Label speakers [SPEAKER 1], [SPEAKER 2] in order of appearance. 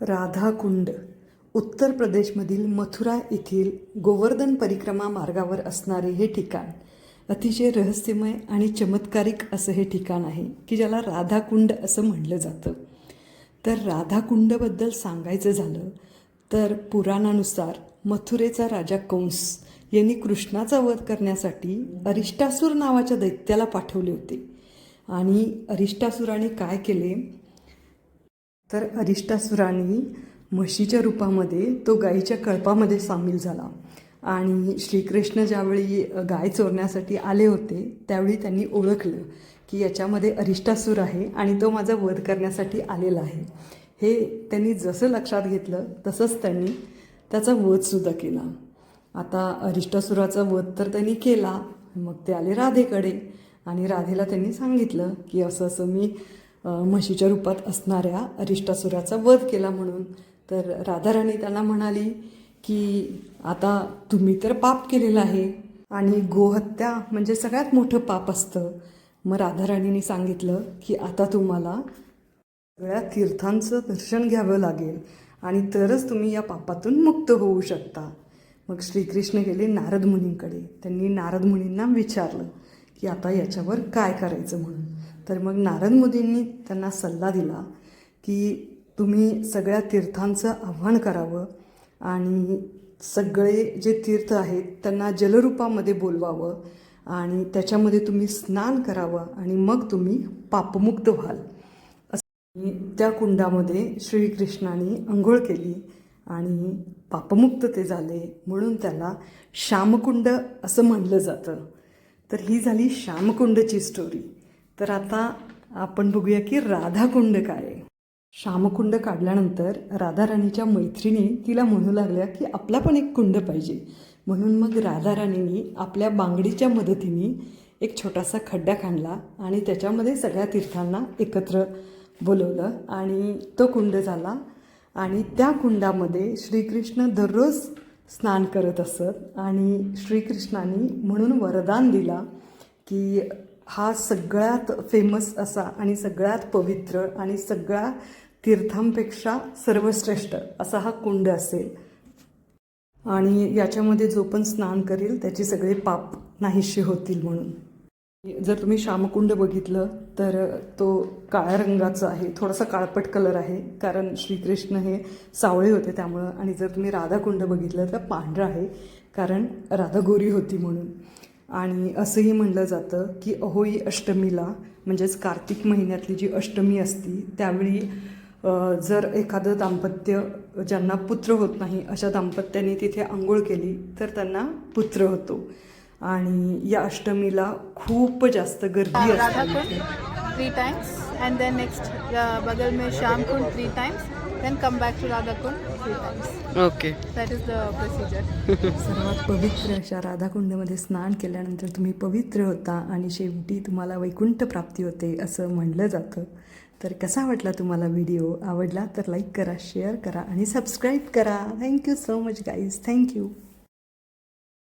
[SPEAKER 1] राधाकुंड उत्तर प्रदेशमधील मथुरा येथील गोवर्धन परिक्रमा मार्गावर असणारे हे ठिकाण अतिशय रहस्यमय आणि चमत्कारिक असं हे ठिकाण आहे की ज्याला राधाकुंड असं म्हणलं जातं. तर राधाकुंडबद्दल सांगायचं झालं तर पुराणानुसार मथुरेचा राजा कंस यांनी कृष्णाचा वध करण्यासाठी अरिष्टासूर नावाच्या दैत्याला पाठवले होते. आणि अरिष्टासुराने काय केले? तर अरिष्टासुराने म्हशीच्या रूपामध्ये तो गायीच्या कळपामध्ये सामील झाला. आणि श्रीकृष्ण ज्यावेळी गाय चोरण्यासाठी आले होते त्यावेळी त्यांनी ओळखलं की याच्यामध्ये अरिष्टासूर आहे आणि तो माझा वध करण्यासाठी आलेला आहे. हे त्यांनी जसं लक्षात घेतलं तसंच त्यांनी त्याचा वधसुद्धा केला. आता अरिष्टासुराचा वध तर त्यांनी केला मग ते आले राधेकडे. आणि राधेला त्यांनी सांगितलं की असं असं मी म्हशीच्या रूपात असणाऱ्या अरिष्टासुराचा वध केला म्हणून. तर राधाराणी त्यांना म्हणाली की आता तुम्ही तर पाप केलेलं आहे आणि गोहत्या म्हणजे सगळ्यात मोठं पाप असतं. मग राधाराणीने सांगितलं की आता तुम्हाला सगळ्या तीर्थांचं दर्शन घ्यावं लागेल आणि तरच तुम्ही या पापातून मुक्त होऊ शकता. मग श्रीकृष्ण गेले नारद मुनींकडे. त्यांनी नारद मुनींना विचारलं की आता याच्यावर काय करायचं म्हणून? तर मग नारद मोदींनी त्यांना सल्ला दिला की तुम्ही सगळ्या तीर्थांचं आव्हान करावं आणि सगळे जे तीर्थ आहेत त्यांना जलरूपामध्ये बोलवावं आणि त्याच्यामध्ये तुम्ही स्नान करावं आणि मग तुम्ही पापमुक्त व्हाल. असं त्या कुंडामध्ये श्रीकृष्णाने आंघोळ केली आणि पापमुक्त ते झाले म्हणून त्याला श्यामकुंड असं म्हणलं जातं. तर ही झाली श्यामकुंडची स्टोरी तर आता आपण बघूया की राधाकुंड काय आहे. श्यामकुंड काढल्यानंतर राधाराणीच्या मैत्रिणी तिला म्हणू लागल्या की आपला पण एक कुंड पाहिजे. म्हणून मग राधाराणींनी आपल्या बांगडीच्या मदतीने एक छोटासा खड्डा खाणला आणि त्याच्यामध्ये सगळ्या तीर्थांना एकत्र बोलवलं आणि तो कुंड झाला. आणि त्या कुंडामध्ये श्रीकृष्ण दररोज स्नान करत असत आणि श्रीकृष्णाने म्हणून वरदान दिला की हा सगळ्यात फेमस असा आणि सगळ्यात पवित्र आणि सगळ्या तीर्थांपेक्षा सर्वश्रेष्ठ असा हा कुंड असेल. आणि याच्यामध्ये जो पण स्नान करेल त्याचे सगळे पाप नाहीशी होतील म्हणून. जर तुम्ही श्यामकुंड बघितलं तर तो काळ्या रंगाचा आहे. थोडासा काळपट कलर आहे कारण श्रीकृष्ण हे सावळे होते त्यामुळं. आणि जर तुम्ही राधाकुंड बघितलं तर पांढरं आहे कारण राधा गोरी होती म्हणून. आणि असंही म्हणलं जातं की अहोई अष्टमीला म्हणजेच कार्तिक महिन्यातली जी अष्टमी असती त्यावेळी जर एखादं दाम्पत्य ज्यांना पुत्र होत नाही अशा दाम्पत्याने तिथे आंघोळ केली तर त्यांना पुत्र होतो. आणि या अष्टमीला खूप जास्त गर्दी असते.
[SPEAKER 2] Three times and then next uh, बगल में Shyam Kund three times then come back to Radha Kund three times.
[SPEAKER 3] Okay
[SPEAKER 2] that is the procedure.
[SPEAKER 1] सर्वात पवित्र अशा राधाकुंडमध्ये स्नान केल्यानंतर तुम्ही पवित्र होता आणि शेवटी तुम्हाला वैकुंठ प्राप्ती होते असं म्हणलं जातं. तर कसा वाटला तुम्हाला व्हिडिओ? आवडला तर लाईक करा शेअर करा आणि सबस्क्राईब करा. Thank you so much guys thank you